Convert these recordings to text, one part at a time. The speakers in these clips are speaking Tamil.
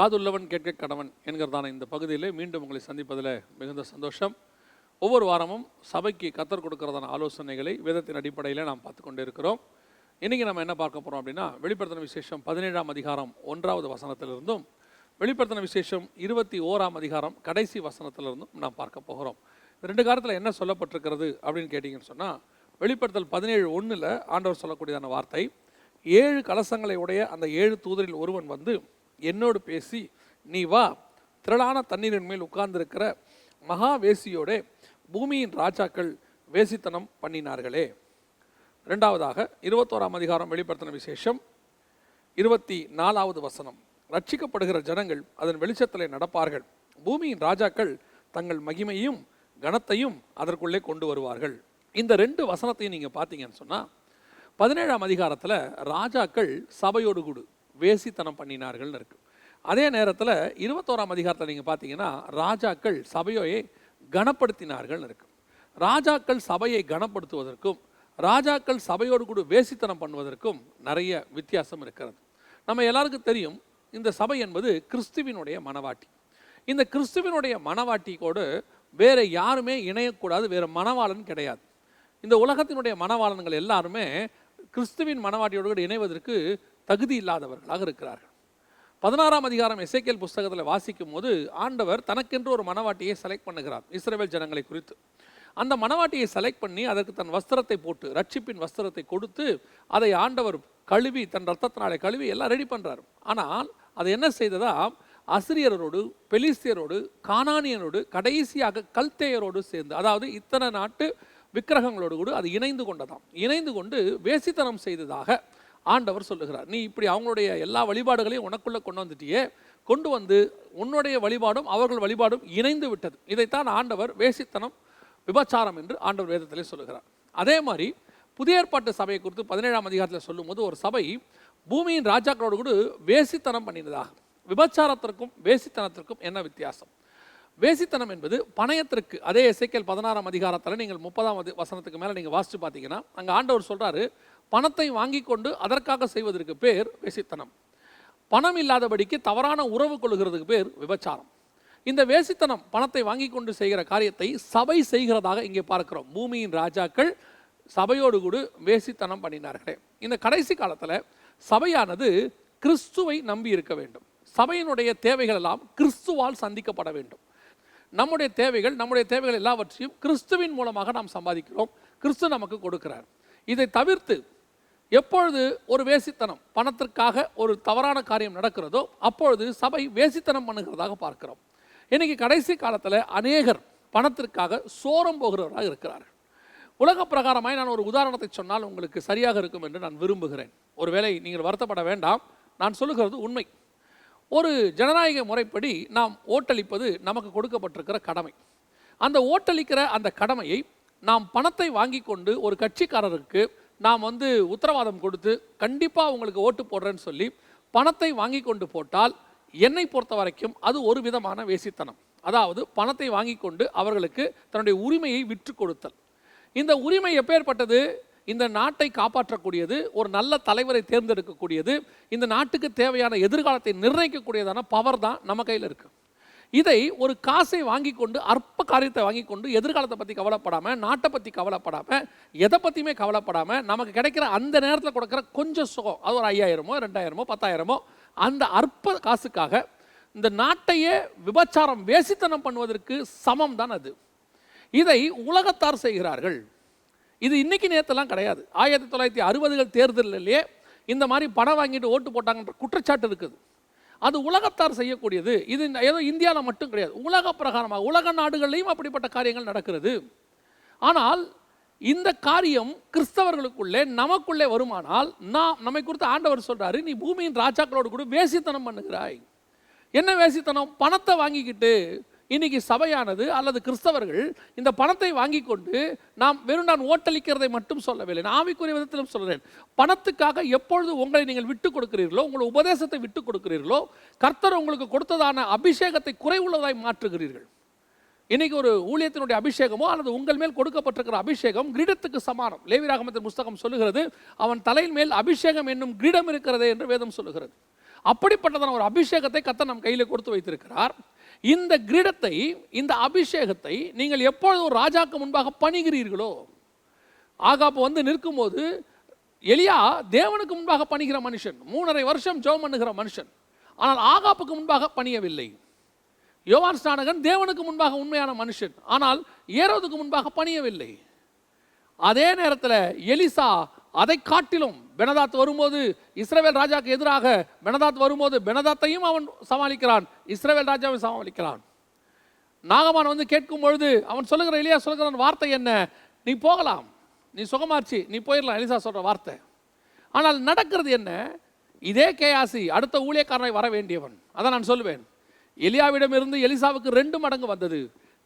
காதுள்ளவன் கேட்க கணவன் என்கிறதான இந்த பகுதியில் மீண்டும் உங்களை சந்திப்பதில் மிகுந்த சந்தோஷம். ஒவ்வொரு வாரமும் சபைக்கு கத்தர் கொடுக்கறதான ஆலோசனைகளை வேதத்தின் அடிப்படையில் நாம் பார்த்து கொண்டு இருக்கிறோம் இன்றைக்கி நம்ம என்ன பார்க்க போகிறோம் அப்படின்னா வெளிப்படுத்தின விசேஷம் பதினேழாம் அதிகாரம் ஒன்றாவது வசனத்திலிருந்தும் வெளிப்படுத்தின விசேஷம் இருபத்தி ஓராம் அதிகாரம் கடைசி வசனத்திலிருந்தும் நாம் பார்க்க போகிறோம். இந்த ரெண்டு காலத்தில் என்ன சொல்லப்பட்டிருக்கிறது அப்படின்னு கேட்டிங்கன்னு சொன்னால் வெளிப்படுத்தல் பதினேழு ஒன்றில் ஆண்டவர் சொல்லக்கூடியதான வார்த்தை ஏழு கலசங்களை உடைய அந்த ஏழு தூதரில் ஒருவன் வந்து என்னோடு பேசி நீ வா திரளான தண்ணீரின் மேல் உட்கார்ந்திருக்கிற மகா வேசியோட பூமியின் ராஜாக்கள் வேசித்தனம் பண்ணினார்களே. ரெண்டாவதாக இருபத்தோராம் அதிகாரம் வெளிப்படுத்தின விசேஷம் இருபத்தி நாலாவது வசனம். ரட்சிக்கப்படுகிற ஜனங்கள் அதன் வெளிச்சத்தில் நடப்பார்கள். பூமியின் ராஜாக்கள் தங்கள் மகிமையும் கனத்தையும் அதற்குள்ளே கொண்டு வருவார்கள். இந்த ரெண்டு வசனத்தையும் நீங்கள் பார்த்தீங்கன்னு சொன்னால் பதினேழாம் அதிகாரத்தில் ராஜாக்கள் சபையோடு கூடு. வேசித்தனம் பண்ணினார்கள்னு இருக்கு. அதே நேரத்தில் இருபத்தோராம் அதிகாரத்தில் நீங்கள் பார்த்தீங்கன்னா ராஜாக்கள் சபையோயை கனப்படுத்தினார்கள்னு இருக்கு. ராஜாக்கள் சபையை கனப்படுத்துவதற்கும் ராஜாக்கள் சபையோடு கூட வேசித்தனம் பண்ணுவதற்கும் நிறைய வித்தியாசம் இருக்கிறது. நம்ம எல்லாருக்கும் தெரியும் இந்த சபை என்பது கிறிஸ்துவினுடைய மனவாட்டி. இந்த கிறிஸ்துவினுடைய மனவாட்டிக்கோடு வேறு யாருமே இணையக்கூடாது வேறு மணவாளன் கிடையாது. இந்த உலகத்தினுடைய மணவாளன்கள் எல்லாருமே கிறிஸ்துவின் மனவாட்டியோடு கூட இணைவதற்கு தகுதி இல்லாதவர்களாக இருக்கிறார்கள். பதினாறாம் அதிகாரம் இசைக்கேல் புஸ்தகத்தில் வாசிக்கும் போது ஆண்டவர் தனக்கென்று ஒரு மனவாட்டியை செலக்ட் பண்ணுகிறார் இஸ்ரேல் ஜனங்களை குறித்து. அந்த மனவாட்டியை செலக்ட் பண்ணி அதற்கு தன் வஸ்திரத்தை போட்டு ரட்சிப்பின் வஸ்திரத்தை கொடுத்து அதை ஆண்டவர் கழுவி தன் ரத்தத்தினாலே கழுவி எல்லாம் ரெடி பண்ணுறார் ஆனால் அது என்ன செய்ததா? அசிரியரோடு பெலிஸ்தியரோடு கானானியனோடு கடைசியாக கல்தேயரோடு சேர்ந்து அதாவது இத்தனை நாட்டு விக்கிரகங்களோடு கூட அது இணைந்து கொண்டதாம். இணைந்து கொண்டு வேசித்தனம் செய்ததாக ஆண்டவர் சொல்லுகிறார் நீ இப்படி அவங்களுடைய எல்லா வழிபாடுகளையும் உனக்குள்ளே கொண்டு வந்துட்டியே கொண்டு வந்து உன்னுடைய வழிபாடும் அவர்கள் வழிபாடும் இணைந்து விட்டது. இதைத்தான் ஆண்டவர் வேசித்தனம் விபச்சாரம் என்று ஆண்டவர் வேதத்திலே சொல்லுகிறார். அதே மாதிரி புதிய ஏற்பாட்டு சபையை குறித்து பதினேழாம் அதிகாரத்தில் சொல்லும்போது ஒரு சபை பூமியின் ராஜாக்களோடு கூட வேசித்தனம் பண்ணினதாக. விபச்சாரத்திற்கும் வேசித்தனத்திற்கும் என்ன வித்தியாசம்? வேசித்தனம் என்பது பணயத்திற்கு அதே இசைக்கல் பதினாறாம் அதிகாரத்தில் நீங்கள் முப்பதாம் வசனத்துக்கு மேலே நீங்கள் வாசித்து பார்த்தீங்கன்னா அங்கே ஆண்டவர் சொல்கிறாரு பணத்தை வாங்கி கொண்டு அதற்காக செய்வதற்கு பேர் வேசித்தனம். பணம் இல்லாதபடிக்கு தவறான உறவு கொள்கிறதுக்கு பேர் விபச்சாரம். இந்த வேசித்தனம் பணத்தை வாங்கி கொண்டு செய்கிற காரியத்தை சபை செய்கிறதாக இங்கே பார்க்கிறோம். பூமியின் ராஜாக்கள் சபையோடு கூட வேசித்தனம் பண்ணினார்களே. இந்த கடைசி காலத்தில் சபையானது கிறிஸ்துவை நம்பி இருக்க வேண்டும். சபையினுடைய தேவைகள் எல்லாம் கிறிஸ்துவால் சந்திக்கப்பட வேண்டும். நம்முடைய தேவைகள் நம்முடைய தேவைகள் எல்லாவற்றையும் கிறிஸ்துவின் மூலமாக நாம் சம்பாதிக்கிறோம். கிறிஸ்து நமக்கு கொடுக்கிறார். இதை தவிர்த்து எப்பொழுது ஒரு வேசித்தனம் பணத்திற்காக ஒரு தவறான காரியம் நடக்கிறதோ அப்பொழுது சபை வேசித்தனம் பண்ணுகிறதாக பார்க்கிறோம். இன்னைக்கு கடைசி காலத்தில் அநேகர் பணத்திற்காக சோரம் போகிறவராக இருக்கிறார்கள். உலக பிரகாரமாய் நான் ஒரு உதாரணத்தை சொன்னால் உங்களுக்கு சரியாக இருக்கும் என்று நான் விரும்புகிறேன். ஒருவேளை நீங்கள் வருத்தப்பட வேண்டாம். நான் சொல்லுகிறது உண்மை. ஒரு ஜனநாயக முறைப்படி நாம் ஓட்டளிப்பது நமக்கு கொடுக்கப்பட்டிருக்கிற கடமை. அந்த ஓட்டளிக்கிற அந்த கடமையை நாம் பணத்தை வாங்கி கொண்டு ஒரு கட்சிக்காரருக்கு நாம் வந்து உத்தரவாதம் கொடுத்து கண்டிப்பாக உங்களுக்கு ஓட்டு போடுறேன்னு சொல்லி பணத்தை வாங்கி கொண்டு போட்டால் என்னை பொறுத்த வரைக்கும் அது ஒரு விதமான வேசித்தனம். அதாவது பணத்தை வாங்கி கொண்டு அவர்களுக்கு தன்னுடைய உரிமையை விற்று கொடுத்தல். இந்த உரிமை எப்பேற்பட்டது? இந்த நாட்டை காப்பாற்றக்கூடியது ஒரு நல்ல தலைவரை தேர்ந்தெடுக்கக்கூடியது இந்த நாட்டுக்கு தேவையான எதிர்காலத்தை நிர்ணயிக்கக்கூடியதான பவர் தான் நம்ம கையில் இருக்குது இதை ஒரு காசை வாங்கி கொண்டு அற்ப காரியத்தை வாங்கி கொண்டு எதிர்காலத்தை பற்றி கவலைப்படாமல் நாட்டை பற்றி கவலைப்படாமல் எதை பற்றியுமே கவலைப்படாமல் நமக்கு கிடைக்கிற அந்த நேரத்தில் கொடுக்குற கொஞ்சம் சுகம் அது ஒரு ஐயாயிரமோ ரெண்டாயிரமோ பத்தாயிரமோ அந்த அற்ப காசுக்காக இந்த நாட்டையே விபச்சாரம் வேசித்தனம் பண்ணுவதற்கு சமம் தான் அது. இதை உலகத்தார் செய்கிறார்கள். இது இன்னைக்கு நேரத்தெல்லாம் கிடையாது. ஆயிரத்தி தொள்ளாயிரத்தி அறுபதுகள் தேர்தலிலேயே இந்த மாதிரி பணம் வாங்கிட்டு ஓட்டு போட்டாங்கன்ற குற்றச்சாட்டு இருக்குது. அது உலகத்தார் செய்யக்கூடியது. இது ஏதோ இந்தியாவில் மட்டும் கிடையாது. உலக பிரகாரமாக உலக நாடுகள்லையும் அப்படிப்பட்ட காரியங்கள் நடக்கிறது. ஆனால் இந்த காரியம் கிறிஸ்தவர்களுக்குள்ளே நமக்குள்ளே வருமானால் நான் நம்மை குறித்து ஆண்டவர் சொல்கிறாரு நீ பூமியின் ராஜாக்களோடு கூட வேசித்தனம் பண்ணுகிறாய். என்ன வேசித்தனம்? பணத்தை வாங்கிக்கிட்டு இன்னைக்கு சபையானது அல்லது கிறிஸ்தவர்கள் இந்த பணத்தை வாங்கி கொண்டு நாம் வெறும் நான் ஓட்டளிக்கிறதை மட்டும் சொல்லவில்லை. நான் ஆவிக்குரிய விதத்திலும் சொல்கிறேன் பணத்துக்காக எப்பொழுது உங்களை நீங்கள் விட்டு கொடுக்கிறீர்களோ உங்கள் உபதேசத்தை விட்டு கொடுக்கிறீர்களோ கர்த்தர் உங்களுக்கு கொடுத்ததான அபிஷேகத்தை குறைவுள்ளதாய் மாற்றுகிறீர்கள். இன்னைக்கு ஒரு ஊழியத்தினுடைய அபிஷேகமோ அல்லது உங்கள் மேல் கொடுக்கப்பட்டிருக்கிற அபிஷேகம் கிரீடத்துக்கு சமானம். லேவிராகமத்தின் புஸ்தகம் சொல்லுகிறது அவன் தலையின் மேல் அபிஷேகம் என்னும் கிரீடம் இருக்கிறதே என்று வேதம் சொல்லுகிறது. அப்படிப்பட்டதான ஒரு அபிஷேகத்தை கத்த நம் கையில் கொடுத்து வைத்திருக்கிறார். இந்த கிரீடத்தை இந்த அபிஷேகத்தை நீங்கள் எப்பொழுது ஒரு ராஜாக்கு முன்பாக பணிகிறீர்களோ ஆகாப்பு வந்து நிற்கும்போது எலியா தேவனுக்கு முன்பாக பணிகிற மனுஷன் மூணரை வருஷம் ஜெபம் பண்ணுகிற மனுஷன் ஆனால் ஆகாப்புக்கு முன்பாக பணியவில்லை. யோவான் ஸ்நானகன் தேவனுக்கு முன்பாக உண்மையான மனுஷன் ஆனால் ஏரோதுக்கு முன்பாக பணியவில்லை. அதே நேரத்தில் எலிசா அதை காட்டிலும் பெனதாத் வரும்போது இஸ்ரேவேல் ராஜாவுக்கு எதிராக பெனதாத் வரும்போது பெனதாத்தையும் அவன் சமாளிக்கிறான் இஸ்ரேல் ராஜாவை சமாளிக்கிறான். நாகமான் வந்து கேட்கும் பொழுது அவன் சொல்லுகிற எலியா சொல்லுகிறான் வார்த்தை என்ன? நீ போகலாம். நீ சுகமாச்சு நீ போயிடலாம் எலிசா சொல்கிற வார்த்தை. ஆனால் நடக்கிறது என்ன? இதே கேயாசி அடுத்த ஊழியக்காரனை வர வேண்டியவன் அதான் நான் சொல்லுவேன். எலியாவிடமிருந்து எலிசாவுக்கு ரெண்டு மடங்கு வந்தது.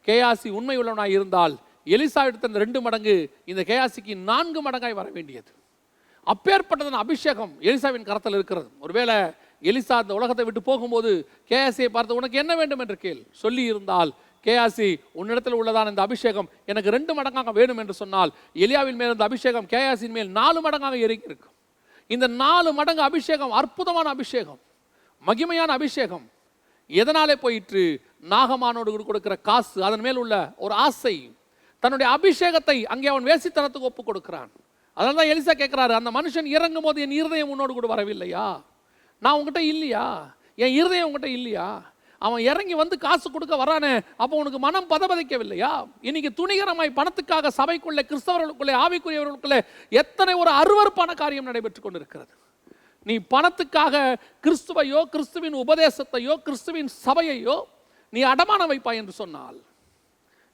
கேயாசி உண்மை உள்ளவனாய் இருந்தால் எலிசாவிடத்தின் ரெண்டு மடங்கு இந்த கேயாசிக்கு நான்கு மடங்காய் வர வேண்டியது. அப்பேற்பட்டதன் அபிஷேகம் எலிசாவின் கரத்தில் இருக்கிறது. ஒருவேளை எலிசா இந்த உலகத்தை விட்டு போகும்போது கேஆசியை பார்த்து உனக்கு என்ன வேண்டும்? என்று கேள். சொல்லி இருந்தால் கேஆசி உன்னிடத்தில் உள்ளதான இந்த அபிஷேகம் எனக்கு ரெண்டு மடங்காக வேணும் என்று சொன்னால் எலியாவின் மேல் இந்த அபிஷேகம் கேயாசின் மேல் நாலு மடங்காக இறங்கி இருக்கும். இந்த நாலு மடங்கு அபிஷேகம் அற்புதமான அபிஷேகம் மகிமையான அபிஷேகம். எதனாலே போயிற்று? நாகமானோடு கொடுக்கிற காசு அதன் மேல் உள்ள ஒரு ஆசை. தன்னுடைய அபிஷேகத்தை அங்கே அவன் வேசித்தனத்துக்கு ஒப்பு கொடுக்கிறான். அதனால தான் எலிசா கேட்குறாரு அந்த மனுஷன் இறங்கும் போது என் இருதயம் உன்னோடு கூட வரவில்லையா? நான் உங்ககிட்ட இல்லையா? என் இருதயம் உங்ககிட்ட இல்லையா? அவன் இறங்கி வந்து காசு கொடுக்க வரானே அப்போ உனக்கு மனம் பதபதைக்கவில்லையா? இன்னைக்கு துணிகரமாய் பணத்துக்காக சபைக்குள்ளே கிறிஸ்தவர்களுக்குள்ளே ஆவிக்குரியவர்களுக்குள்ளே எத்தனை ஒரு அருவறுப்பான காரியம் நடைபெற்று கொண்டிருக்கிறது. நீ பணத்துக்காக கிறிஸ்துவையோ கிறிஸ்துவின் உபதேசத்தையோ கிறிஸ்துவின் சபையையோ நீ அடமான வைப்பாய் என்று சொன்னால்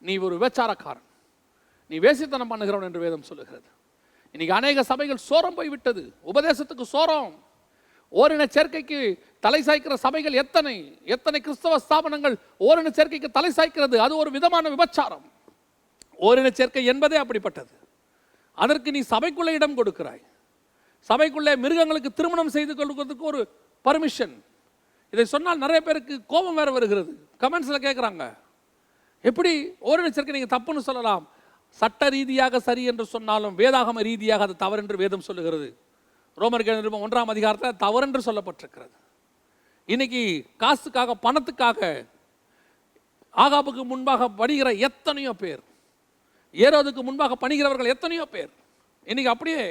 நீ ஒரு விபச்சாரக்காரன். நீ வேசித்தனம் பண்ணுகிறவன் என்று வேதம் சொல்லுகிறது. இன்னைக்கு அநேக சபைகள் சோரம் போய்விட்டது. உபதேசத்துக்கு சோரம். ஓரின சேர்க்கைக்கு தலை சாய்க்கிற சபைகள் எத்தனை? எத்தனை கிறிஸ்தவ ஸ்தாபனங்கள் ஓரின சேர்க்கைக்கு தலை சாய்க்கிறது? அது ஒரு விதமான விபச்சாரம். ஓரின சேர்க்கை என்பதே அப்படிப்பட்டது. அதற்கு நீ சபைக்குள்ளே இடம் கொடுக்கிறாய். சபைக்குள்ளே மிருகங்களுக்கு திருமணம் செய்து கொள்வதற்கு ஒரு பர்மிஷன் இதை சொன்னால் நிறைய பேருக்கு கோபம் வேற வருகிறது. கமெண்ட்ஸில் கேட்குறாங்க எப்படி ஓரின சேர்க்கை நீங்கள் தப்புன்னு சொல்லலாம்? சட்ட ரீதியாக சரி என்று சொன்னாலும் வேதாகம ரீதியாக அது தவறு என்று வேதம் சொல்லுகிறது. ரோமர் நிருபம் ஒன்றாம் அதிகாரத்தில் தவறு என்று சொல்லப்பட்டிருக்கிறது. இன்னைக்கு காசுக்காக பணத்துக்காக ஆகாப்புக்கு முன்பாக பணிகிற எத்தனையோ பேர் ஏறோதுக்கு முன்பாக பணிகிறவர்கள் எத்தனையோ பேர் இன்னைக்கு அப்படியே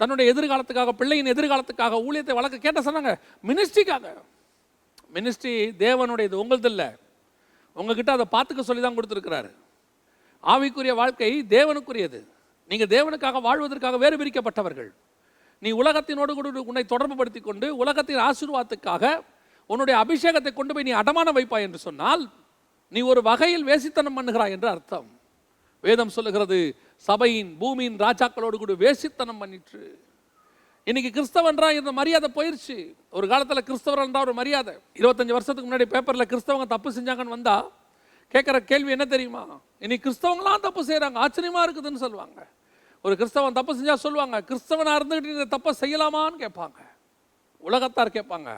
தன்னுடைய எதிர்காலத்துக்காக பிள்ளையின் எதிர்காலத்துக்காக ஊழியத்தை வழக்கு கேட்ட சொன்னாங்க மினிஸ்ட்ரிக்காக. மினிஸ்ட்ரி தேவனுடையது உங்களது இல்லை உங்ககிட்ட அதை பார்த்துக்க சொல்லி தான் கொடுத்துருக்கிறாரு. ஆவிக்குரிய வாழ்க்கை தேவனுக்குரியது. நீங்கள் தேவனுக்காக வாழ்வதற்காக வேறு பிரிக்கப்பட்டவர்கள். நீ உலகத்தினோடு கூட உன்னை தொடர்பு படுத்தி கொண்டு உலகத்தின் ஆசீர்வாதத்துக்காக உன்னுடைய அபிஷேகத்தை கொண்டு போய் நீ அடமான வைப்பாய் என்று சொன்னால் நீ ஒரு வகையில் வேசித்தனம் பண்ணுகிறாய் என்று அர்த்தம். வேதம் சொல்லுகிறது சபையின் பூமியின் ராஜாக்களோடு கூட வேசித்தனம் பண்ணிற்று. இன்னைக்கு கிறிஸ்தவன்றா இந்த மரியாதை போயிருச்சு. ஒரு காலத்தில் கிறிஸ்தவர்ன்றா ஒரு மரியாதை. இருபத்தஞ்சு வருஷத்துக்கு முன்னாடி பேப்பரில் கிறிஸ்தவங்க தப்பு செஞ்சாங்கன்னு வந்தால் கேட்குற கேள்வி என்ன தெரியுமா? இன்னைக்கு கிறிஸ்தவங்களாம் தப்பு செய்கிறாங்க ஆச்சரியமாக இருக்குதுன்னு சொல்லுவாங்க. ஒரு கிறிஸ்தவன் தப்பு செஞ்சால் சொல்லுவாங்க கிறிஸ்தவனாக இருந்துக்கிட்டு இந்த தப்பை செய்யலாமான்னு கேட்பாங்க. உலகத்தார் கேட்பாங்க.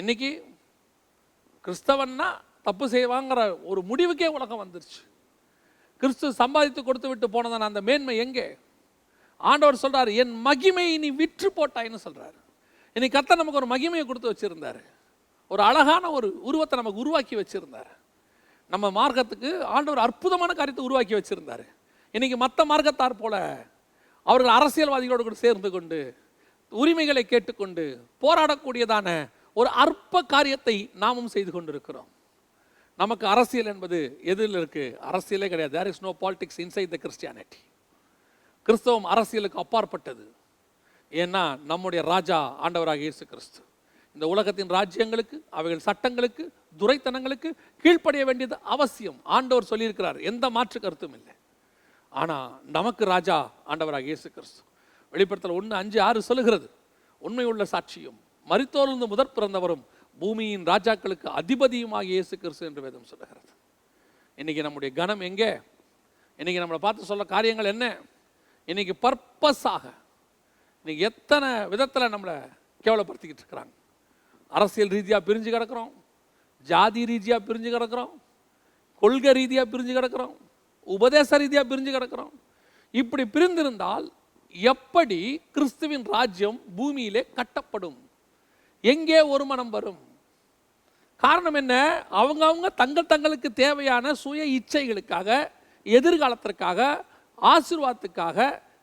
இன்னைக்கு கிறிஸ்தவன்னா தப்பு செய்வாங்கிற ஒரு முடிவுக்கே உலகம் வந்துருச்சு. கிறிஸ்து சம்பாதித்து கொடுத்து விட்டு போனதான அந்த மேன்மை எங்கே? ஆண்டவர் சொல்கிறார் என் மகிமையை நீ விற்று போட்டாய்ன்னு சொல்கிறார் இன்னைக்கு கர்த்தர் நமக்கு ஒரு மகிமையை கொடுத்து வச்சுருந்தார். ஒரு அழகான ஒரு உருவத்தை நமக்கு உருவாக்கி வச்சுருந்தார். நம்ம மார்க்கத்துக்கு ஆண்டவர் அற்புதமான காரியத்தை உருவாக்கி வச்சுருந்தார். இன்றைக்கி மற்ற மார்க்கத்தார் போல அவர்கள் அரசியல்வாதிகளோடு கூட சேர்ந்து கொண்டு உரிமைகளை கேட்டுக்கொண்டு போராடக்கூடியதான ஒரு அற்ப காரியத்தை நாமும் செய்து கொண்டிருக்கிறோம். நமக்கு அரசியல் என்பது எதில் இருக்குது அரசியலே கிடையாது. There is no politics inside the Christianity கிறிஸ்தவம் அரசியலுக்கு அப்பாற்பட்டது. ஏன்னா நம்முடைய ராஜா ஆண்டவராக இயேசு கிறிஸ்து. இந்த உலகத்தின் ராஜ்யங்களுக்கு அவைகள் சட்டங்களுக்கு துரைத்தனங்களுக்கு கீழ்ப்படிய வேண்டியது அவசியம். ஆண்டவர் சொல்லியிருக்கிறார். எந்த மாற்று கருத்தும் இல்லை. ஆனால் நமக்கு ராஜா ஆண்டவராக இயேசு கிறிஸ்து. வெளிப்படுத்தல் ஒன்று அஞ்சு ஆறு சொல்லுகிறது. உண்மை உள்ள சாட்சியும் மரித்தோர்ந்து முதற் பிறந்தவரும் பூமியின் ராஜாக்களுக்கு அதிபதியுமாக இயேசு கிறிஸ்து என்று வேதம் சொல்லுகிறது. இன்னைக்கு நம்முடைய கனம் எங்கே? இன்னைக்கு நம்மளை பார்த்து சொல்ல காரியங்கள் என்ன? இன்னைக்கு பர்பஸாக இன்னைக்கு எத்தனை விதத்தில் நம்மளை கேவலப்படுத்திக்கிட்டு இருக்கிறாங்க? அரசியல் ரீதியாக பிரிஞ்சு கிடக்கிறோம். ஜாதி ரீதியாக பிரிஞ்சு கிடக்கிறோம். கொள்கை ரீதியாக பிரிஞ்சு கிடக்கிறோம். உபதேச ரீதியாக பிரிஞ்சு கிடக்கிறோம். இப்படி பிரிந்திருந்தால் எப்படி கிறிஸ்துவின் ராஜ்யம் பூமியிலே கட்டப்படும்? எங்கே ஒரு மனம் வரும்? காரணம் என்ன? அவங்க அவங்க தங்கள் தங்களுக்கு தேவையான சுய இச்சைகளுக்காக எதிர்காலத்திற்காக ஆசிர்வாதத்துக்காக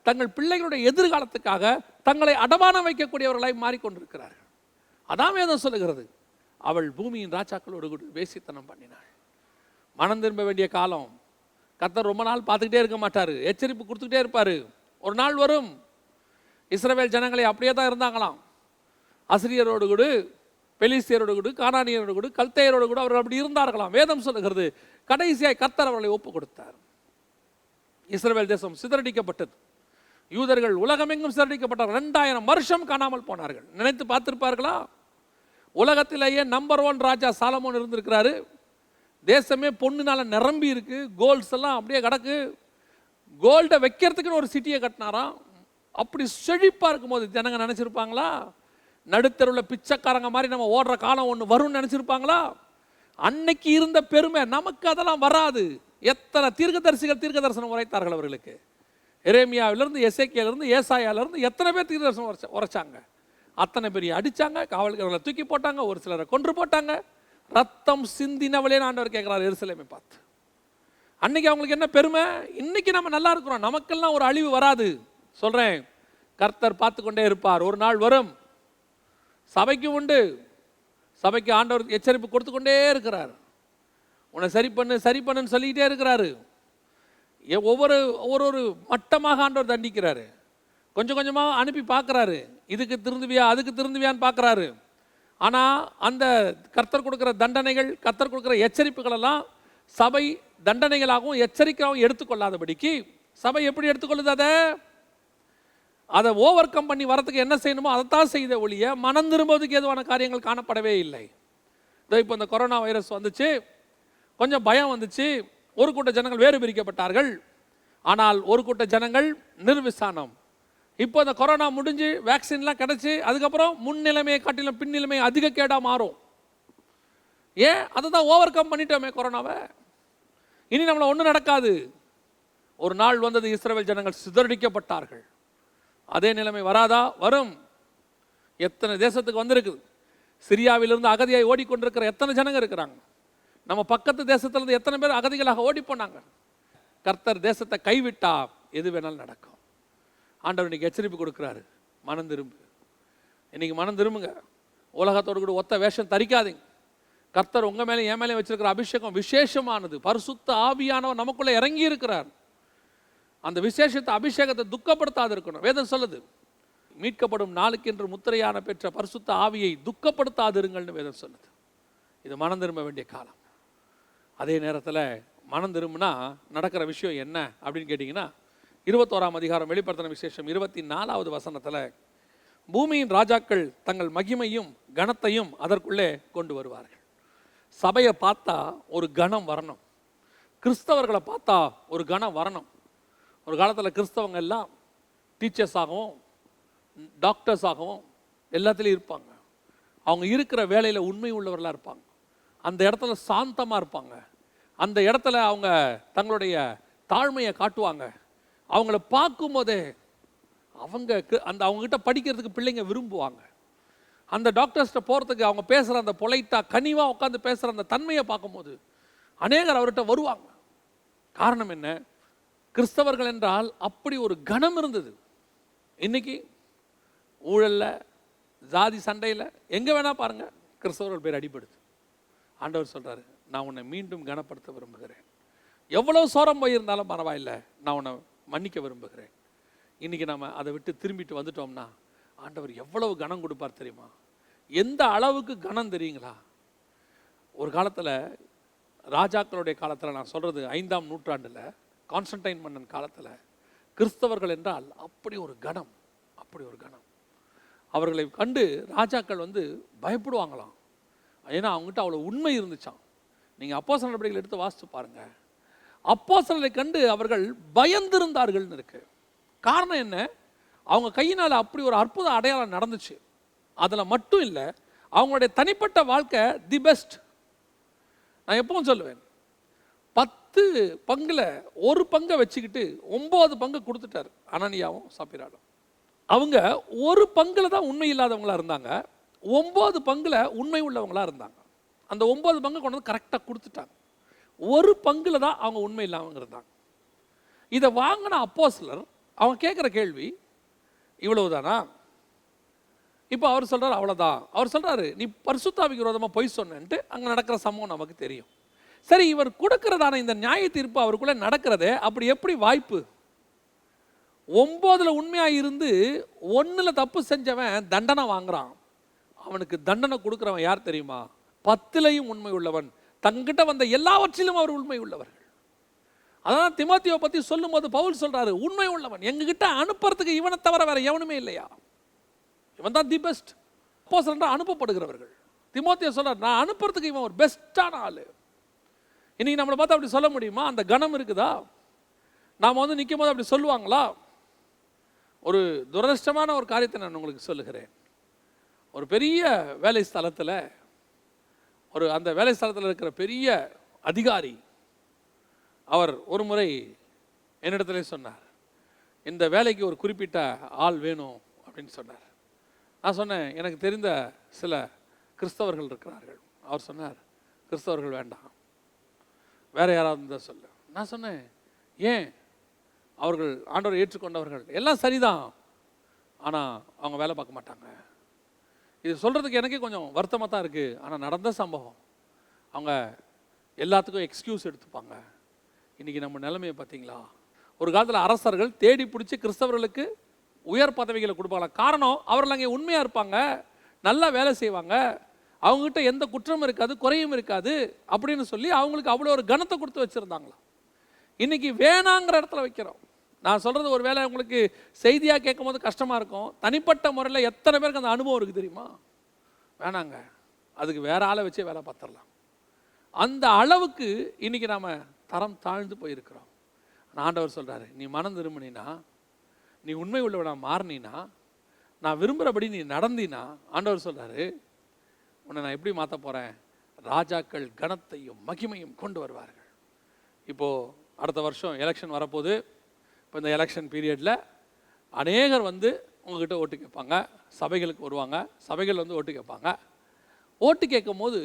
தங்கள் பிள்ளைகளுடைய எதிர்காலத்துக்காக தங்களை அடமானம் வைக்கக்கூடியவர்களாய் மாறிக்கொண்டிருக்கிறார்கள். அதான் வேதம் சொல்லுகிறது. அவள் பூமியின் ராஜாக்களோடு கூட வேசித்தனம் பண்ணினாள். மனம் திரும்ப வேண்டிய காலம். கர்த்தர் ரொம்ப நாள் பார்த்துக்கிட்டே இருக்க மாட்டார். எச்சரிப்பு கொடுத்துக்கிட்டே இருப்பார். ஒரு நாள் வரும். இஸ்ரவேல் ஜனங்களை அப்படியே தான் இருந்தாங்களாம். அசிரியரோடு கூட பெலிசியரோடு கூட கானானியரோடு கூட கல்தையரோடு கூட அவர்கள் அப்படி இருந்தார்களாம். வேதம் சொல்லுகிறது. கடைசியாய் கர்த்தர் அவர்களை ஒப்பு கொடுத்தார் இஸ்ரவேல் தேசம் சிதறடிக்கப்பட்டது. யூதர்கள் உலகமெங்கும் சிதறடிக்கப்பட்டார் ரெண்டாயிரம் வருஷம் காணாமல் போனார்கள். நினைத்து பார்த்துருப்பார்களா? உலகத்திலேயே நம்பர் ஒன் ராஜா சாலமோன் இருந்திருக்கிறாரு. தேசமே பொண்ணுனால நிரம்பி இருக்கு. கோல்ட்ஸ் எல்லாம் அப்படியே கிடக்கு. கோல்டை வைக்கிறதுக்குன்னு ஒரு சிட்டியை கட்டினாராம். அப்படி செழிப்பாக இருக்கும்போது ஜனங்க நினச்சிருப்பாங்களா? நடுத்தருவில் பிச்சைக்காரங்க மாதிரி நம்ம ஓடுற காலம் ஒன்று வரும்னு நினச்சிருப்பாங்களா? அன்னைக்கு இருந்த பெருமை நமக்கு அதெல்லாம் வராது. எத்தனை தீர்க்கதரிசிகள் தீர்க்க தரிசனம் உரைத்தார்கள் அவர்களுக்கு? எரேமியாவிலேருந்து எசேக்கியிலிருந்து ஏசாயாலேருந்து எத்தனை பேர் தீர்தரசம் உரைச்ச உரைச்சாங்க? அத்தனை பெரிய அடிச்சாங்க காவல்காரர்களை தூக்கி போட்டாங்க ஒரு சிலரை கொன்று போட்டாங்க. ரத்தம் சிந்தினவளே ஆண்டவர் கேட்குறாரு எருசலேமை பார்த்து. அன்னைக்கு அவங்களுக்கு என்ன பெருமை? இன்னைக்கு நம்ம நல்லா இருக்கிறோம் நமக்கெல்லாம் ஒரு அழிவு வராது. சொல்கிறேன் கர்த்தர் பார்த்து கொண்டே இருப்பார். ஒரு நாள் வரும் சபைக்கு உண்டு. சபைக்கு ஆண்டவர் எச்சரிப்பு கொடுத்து கொண்டே இருக்கிறார். உன்னை சரி பண்ணு சரி பண்ணுன்னு சொல்லிக்கிட்டே இருக்கிறாரு. ஒவ்வொரு ஒவ்வொரு ஒரு மட்டமாக ஆண்டவர் தண்டிக்கிறாரு. கொஞ்சம் கொஞ்சமாக அனுப்பி பார்க்குறாரு இதுக்கு திருந்துவியா அதுக்கு திருந்துவியான்னு பார்க்குறாரு ஆனால் அந்த கர்த்தர் கொடுக்குற தண்டனைகள் கர்த்தர் கொடுக்குற எச்சரிப்புகளெல்லாம் சபை தண்டனைகளாகவும் எச்சரிக்கையாகவும் எடுத்துக்கொள்ளாதபடிக்கு சபை எப்படி எடுத்துக்கொள்ளுது அதை? அதை ஓவர் கம் பண்ணி வரத்துக்கு என்ன செய்யணுமோ அதைத்தான் செய்த ஒழிய மனம் திரும்புவதுக்கு ஏதுவான காரியங்கள் காணப்படவே இல்லை. இதோ இப்போ இந்த கொரோனா வைரஸ் வந்துச்சு. கொஞ்சம் பயம் வந்துச்சு. ஒரு கூட்ட ஜனங்கள் வேறு பிரிக்கப்பட்டார்கள். ஆனால் ஒரு கூட்ட ஜனங்கள் நிர்விசானம். இப்போ இந்த கொரோனா முடிஞ்சு வேக்சின்லாம் கிடச்சி அதுக்கப்புறம் முன்னிலைமையை காட்டிலும் பின்னிலைமை அதிக கேடாக மாறும். ஏன்? அதை தான் ஓவர் கம் பண்ணிட்டோமே கொரோனாவை. இனி நம்மளை ஒன்றும் நடக்காது. ஒரு நாள் வந்தது இஸ்ரேல் ஜனங்கள் சிதறடிக்கப்பட்டார்கள். அதே நிலைமை வராதா? வரும். எத்தனை தேசத்துக்கு வந்திருக்குது? சிரியாவிலிருந்து அகதியாய் ஓடிக்கொண்டிருக்கிற எத்தனை ஜனங்க இருக்கிறாங்க? நம்ம பக்கத்து தேசத்திலிருந்து எத்தனை பேர் அகதிகளாக ஓடி போனாங்க கர்த்தர் தேசத்தை கைவிட்டா எது வேணாலும் நடக்கும். ஆண்டவர் இன்னைக்கு எச்சரிப்பு கொடுக்குறாரு. மனம் திரும்பு. இன்றைக்கி மனம் திரும்புங்க. உலகத்தோடு கூட ஒத்த வேஷம் தரிக்காதீங்க. கர்த்தர் உங்கள் மேலே என் மேலே வச்சிருக்கிற அபிஷேகம் விசேஷமானது. பரிசுத்த ஆவியானவர் நமக்குள்ளே இறங்கி இருக்கிறார். அந்த விசேஷத்தை அபிஷேகத்தை துக்கப்படுத்தாது இருக்கணும் வேதம் சொல்லுது மீட்கப்படும் நாளுக்கென்று முத்திரையான பெற்ற பரிசுத்த ஆவியை துக்கப்படுத்தாதிருங்கள்னு வேதம் சொல்லுது. இது மனம் திரும்ப வேண்டிய காலம். அதே நேரத்தில் மனம் திரும்பினா நடக்கிற விஷயம் என்ன அப்படின்னு கேட்டிங்கன்னா இருபத்தோராம் அதிகாரம் வெளிப்படுத்தின விசேஷம் இருபத்தி நாலாவது வசனத்தில் பூமியின் ராஜாக்கள் தங்கள் மகிமையும் கனத்தையும் அதற்குள்ளே கொண்டு வருவார்கள். சபையை பார்த்தா ஒரு கணம் வரணும். கிறிஸ்தவர்களை பார்த்தா ஒரு கணம் வரணும். ஒரு காலத்தில் கிறிஸ்தவங்க எல்லாம் டீச்சர்ஸ் ஆகவும் டாக்டர்ஸ் ஆகவும் எல்லாத்துலேயும் இருப்பாங்க. அவங்க இருக்கிற வேலையில் உண்மை உள்ளவர்களாக இருப்பாங்க. அந்த இடத்துல சாந்தமாக இருப்பாங்க. அந்த இடத்துல அவங்க தங்களுடைய தாழ்மையை காட்டுவாங்க. அவங்கள பார்க்கும்போதே அவங்க அந்த அவங்கக்கிட்ட படிக்கிறதுக்கு பிள்ளைங்க விரும்புவாங்க. அந்த டாக்டர்ஸ்கிட்ட போகிறதுக்கு அவங்க பேசுகிற அந்த பொலைட்டாக கனிவாக உட்காந்து பேசுகிற அந்த தன்மையை பார்க்கும்போது அநேகர் அவர்கிட்ட வருவாங்க. காரணம் என்ன? கிறிஸ்தவர்கள் என்றால் அப்படி ஒரு கணம் இருந்தது. இன்னைக்கு ஊழலில் ஜாதி சண்டையில் எங்கே வேணால் பாருங்க கிறிஸ்தவர்கள் பேர் அடிபடுது. ஆண்டவர் சொல்கிறாரு நான் உன்னை மீண்டும் கனப்படுத்த விரும்புகிறேன். எவ்வளவு சோரம் போயிருந்தாலும் பரவாயில்லை நான் உன்னை மன்னிக்க விரும்புகிறேன். இன்னைக்கு நம்ம அதை விட்டு திரும்பிட்டு வந்துட்டோம்னா ஆண்டவர் எவ்வளவு கனம் கொடுப்பார் தெரியுமா? எந்த அளவுக்கு கனம் தெரியுங்களா? ஒரு காலத்தில் ராஜாக்களுடைய காலத்தில் நான் சொல்கிறது ஐந்தாம் நூற்றாண்டில் கான்ஸ்டன்டைன் மன்னன் காலத்தில் கிறிஸ்தவர்கள் என்றால் அப்படி ஒரு கணம் அப்படி ஒரு கணம் அவர்களை கண்டு ராஜாக்கள் வந்து பயப்படுவாங்களாம். ஏன்னா அவங்ககிட்ட அவ்வளோ உண்மை இருந்துச்சாம். நீங்கள் அப்போ நடவடிக்கைகள் எடுத்து வாசித்து பாருங்கள் அப்போ கண்டு அவர்கள் பயந்திருந்தார்கள்னு இருக்கு. காரணம் என்ன? அவங்க கையினால் அப்படி ஒரு அற்புத அடையாளம் நடந்துச்சு. அதில் மட்டும் இல்லை அவங்களுடைய தனிப்பட்ட வாழ்க்கை தி பெஸ்ட் நான் எப்பவும் சொல்லுவேன் பத்து பங்கில் ஒரு பங்கை வச்சுக்கிட்டு ஒம்பது பங்கு கொடுத்துட்டார் அனனியாவும் சப்பிராலும். அவங்க ஒரு பங்கில் தான் உண்மை இல்லாதவங்களா இருந்தாங்க. ஒம்பது பங்குல உண்மை உள்ளவங்களா இருந்தாங்க. அந்த ஒம்பது பங்கு கொண்டு வந்து கரெக்டாக கொடுத்துட்டாங்க. ஒரு பங்குல தான் அவங்க உண்மை இல்லாமல் இருந்தாங்க இதை வாங்கின அப்போஸ்லர் அவன் கேட்குற கேள்வி இவ்வளவு தானா இப்போ அவர் சொல்கிறார் அவ்வளோதான் அவர் சொல்கிறாரு நீ பரிசுத்தாவிக்கு விரோதமாக பொய் சொன்னன்ட்டு அங்கே நடக்கிற சம்பவம் நமக்கு தெரியும். சரி இவர் கொடுக்கறதான இந்த நியாய தீர்ப்பு அவருக்குள்ளே நடக்கிறதே அப்படி எப்படி வாய்ப்பு? ஒம்போதில் உண்மையாக இருந்து ஒன்றில் தப்பு செஞ்சவன் தண்டனை வாங்குறான். அவனுக்கு தண்டனை கொடுக்குறவன் யார் தெரியுமா? பத்திலையும் உண்மை உள்ளவன். தங்கிட்ட வந்த எல்லாவற்றிலும் அவர் உண்மை உள்ளவர்கள். அதான் திமோத்தியோ சொல்லும் சொல்லும்போது பவுல் சொல்கிறாரு உண்மை உள்ளவன். எங்ககிட்ட அனுப்புறதுக்கு இவனை தவிர வேற எவனுமே இல்லையா? இவன் தான் தி பெஸ்ட். அப்போ அனுப்பப்படுகிறவர்கள். திமோத்தியோ சொல்கிறார் நான் அனுப்புறதுக்கு இவன் ஒரு பெஸ்ட்டான ஆள். இன்னைக்கு நம்மளை பார்த்து அப்படி சொல்ல முடியுமா? அந்த கணம் இருக்குதா? நாம் வந்து நிற்கும் போது அப்படி சொல்லுவாங்களா? ஒரு துரதிருஷ்டமான ஒரு காரியத்தை நான் உங்களுக்கு சொல்லுகிறேன். ஒரு பெரிய வேலை ஸ்தலத்தில் ஒரு அந்த வேலை ஸ்தலத்தில் இருக்கிற பெரிய அதிகாரி அவர் ஒரு முறை என்னிடத்துல சொன்னார் இந்த வேலைக்கு ஒரு குறிப்பிட்ட ஆள் வேணும் அப்படின்னு சொன்னார். நான் சொன்னேன் எனக்கு தெரிந்த சில கிறிஸ்தவர்கள் இருக்கிறார்கள். அவர் சொன்னார் கிறிஸ்தவர்கள் வேண்டாம் வேற யாராவது இருந்தால் சொல்லு. நான் சொன்னேன் ஏன்? அவர்கள் ஆண்டவரை ஏற்றுக்கொண்டவர்கள் எல்லாம் சரிதான் ஆனால் அவங்க வேலை பார்க்க மாட்டாங்க. இது சொல்கிறதுக்கு எனக்கே கொஞ்சம் வருத்தமாக தான் இருக்குது ஆனால் நடந்த சம்பவம். அவங்க எல்லாத்துக்கும் எக்ஸ்கியூஸ் எடுத்துப்பாங்க. இன்றைக்கி நம்ம நிலைமையை பார்த்தீங்களா? ஒரு காலத்தில் அரசர்கள் தேடி பிடிச்சி கிறிஸ்தவர்களுக்கு உயர் பதவிகளை கொடுப்பாங்க. காரணம் அவர்கள் அங்கே உண்மையாக இருப்பாங்க. நல்லா வேலை செய்வாங்க. அவங்ககிட்ட எந்த குற்றமும் இருக்காது குறையும் இருக்காது அப்படின்னு சொல்லி அவங்களுக்கு அவ்வளோ ஒரு கனத்தை கொடுத்து வச்சுருந்தாங்களாம். இன்றைக்கி வேணாங்கிற இடத்துல வைக்கிறோம். நான் சொல்கிறது ஒரு வேளை உங்களுக்கு செய்தியாக கேட்கும் போது கஷ்டமாக இருக்கும். தனிப்பட்ட முறையில் எத்தனை பேருக்கு அந்த அனுபவம் இருக்குது தெரியுமா? வேணாங்க. அதுக்கு வேற ஆளை வச்சே வேலை பார்த்துடலாம். அந்த அளவுக்கு இன்னைக்கு நாம் தரம் தாழ்ந்து போயிருக்கிறோம். ஆண்டவர் சொல்கிறாரு நீ மனம் திரும்பினா நீ உண்மை உள்ளவனா மாறினா நான் விரும்புகிறபடி நீ நடந்தினா ஆண்டவர் சொல்கிறாரு உன்னை நான் எப்படி மாற்ற போகிறேன் ராஜாக்கள் கனத்தையும் மகிமையும் கொண்டு வருவார்கள். இப்போது அடுத்த வருஷம் எலெக்ஷன் வரப்போகுது. இப்போ இந்த எலெக்ஷன் பீரியடில் அநேகர் வந்து உங்ககிட்ட ஓட்டு கேட்பாங்க. சபைகளுக்கு வருவாங்க. சபைகள் வந்து ஓட்டு கேட்பாங்க. ஓட்டு கேட்கும் போது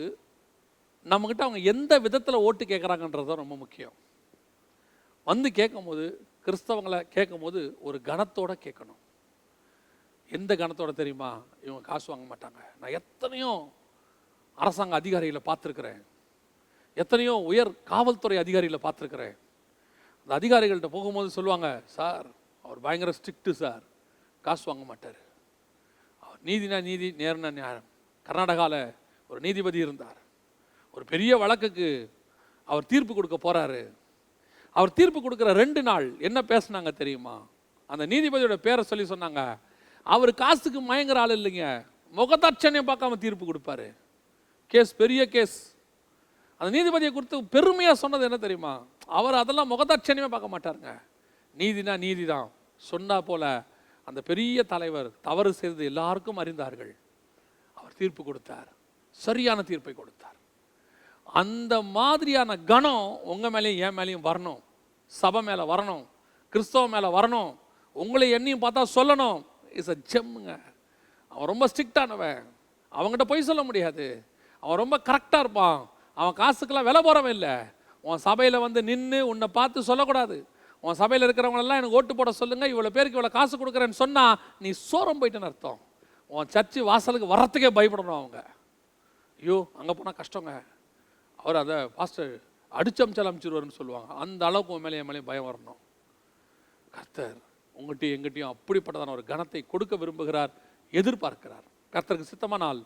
நம்மக்கிட்ட அவங்க எந்த விதத்தில் ஓட்டு கேட்குறாங்கன்றது தான் ரொம்ப முக்கியம். வந்து கேட்கும்போது கிறிஸ்தவங்களை கேட்கும்போது ஒரு கணத்தோடு கேட்கணும். எந்த கணத்தோட தெரியுமா? இவங்க காசு வாங்க மாட்டாங்க. நான் எத்தனையோ அரசாங்க அதிகாரிகளை பார்த்துருக்குறேன். எத்தனையோ உயர் காவல்துறை அதிகாரிகளை பார்த்துருக்குறேன். அந்த அதிகாரிகள்கிட்ட போகும்போது சொல்லுவாங்க சார் அவர் பயங்கர ஸ்ட்ரிக்ட்டு சார். காசு வாங்க மாட்டார். அவர் நீதினா நீதி நேர்னா நேரம். கர்நாடகாவில் ஒரு நீதிபதி இருந்தார். ஒரு பெரிய வழக்குக்கு அவர் தீர்ப்பு கொடுக்க போகிறாரு அவர் தீர்ப்பு கொடுக்குற ரெண்டு நாள் என்ன பேசுனாங்க தெரியுமா? அந்த நீதிபதியோட பேரை சொல்லி சொன்னாங்க அவர் காசுக்கு மயங்குற ஆள் இல்லைங்க. முகதாட்சணியம் பார்க்காம தீர்ப்பு கொடுப்பாரு. கேஸ் பெரிய கேஸ். அந்த நீதிபதியை கொடுத்து பெருமையாக சொன்னது என்ன தெரியுமா? அவர் அதெல்லாம் முகதாட்சணியமே பார்க்க மாட்டாருங்க. நீதினா நீதி தான் சொன்னா போல அந்த பெரிய தலைவர் தவறு செய்தது எல்லாருக்கும் அறிந்தார்கள். அவர் தீர்ப்பு கொடுத்தார். சரியான தீர்ப்பை கொடுத்தார். அந்த மாதிரியான கணம் உங்கள் மேலேயும் என் மேலேயும் வரணும். சபை மேலே வரணும். கிறிஸ்தவ மேலே வரணும். உங்களை என்னையும் பார்த்தா சொல்லணும். இஸ் அ ஜெம்முங்க அவன் ரொம்ப ஸ்ட்ரிக்டானவன். அவங்ககிட்ட போய் சொல்ல முடியாது. அவன் ரொம்ப கரெக்டாக இருப்பான். அவன் காசுக்கெல்லாம் விலை போகிறவன் இல்லை. உன் சபையில் வந்து நின்று உன்னை பார்த்து சொல்லக்கூடாது. உன் சபையில் இருக்கிறவங்களெல்லாம் எனக்கு ஓட்டு போட சொல்லுங்கள் இவ்வளோ பேருக்கு இவ்வளோ காசு கொடுக்குறேன்னு சொன்னால் நீ சோரம் போயிட்டுன்னு அர்த்தம். உன் சர்ச்சு வாசலுக்கு வர்றதுக்கே பயப்படணும் அவங்க. ஐயோ அங்கே போனால் கஷ்டங்க. அவர் அதை பாஸ்டர் அடிச்சமிச்சால் அமிச்சிருவாருன்னு சொல்லுவாங்க. அந்த அளவுக்கு உன் மேலே என் மேலேயும் பயம் வரணும். கர்த்தர் உங்கள்கிட்டயும் எங்கிட்டையும் அப்படிப்பட்டதான ஒரு கணத்தை கொடுக்க விரும்புகிறார் எதிர்பார்க்கிறார். கர்த்தருக்கு சித்தமானால்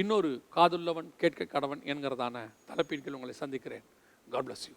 இன்னொரு காதுள்ளவன் கேட்க கடவன் என்கிறதான தலைப்பின் கீழ் உங்களை சந்திக்கிறேன். God bless you.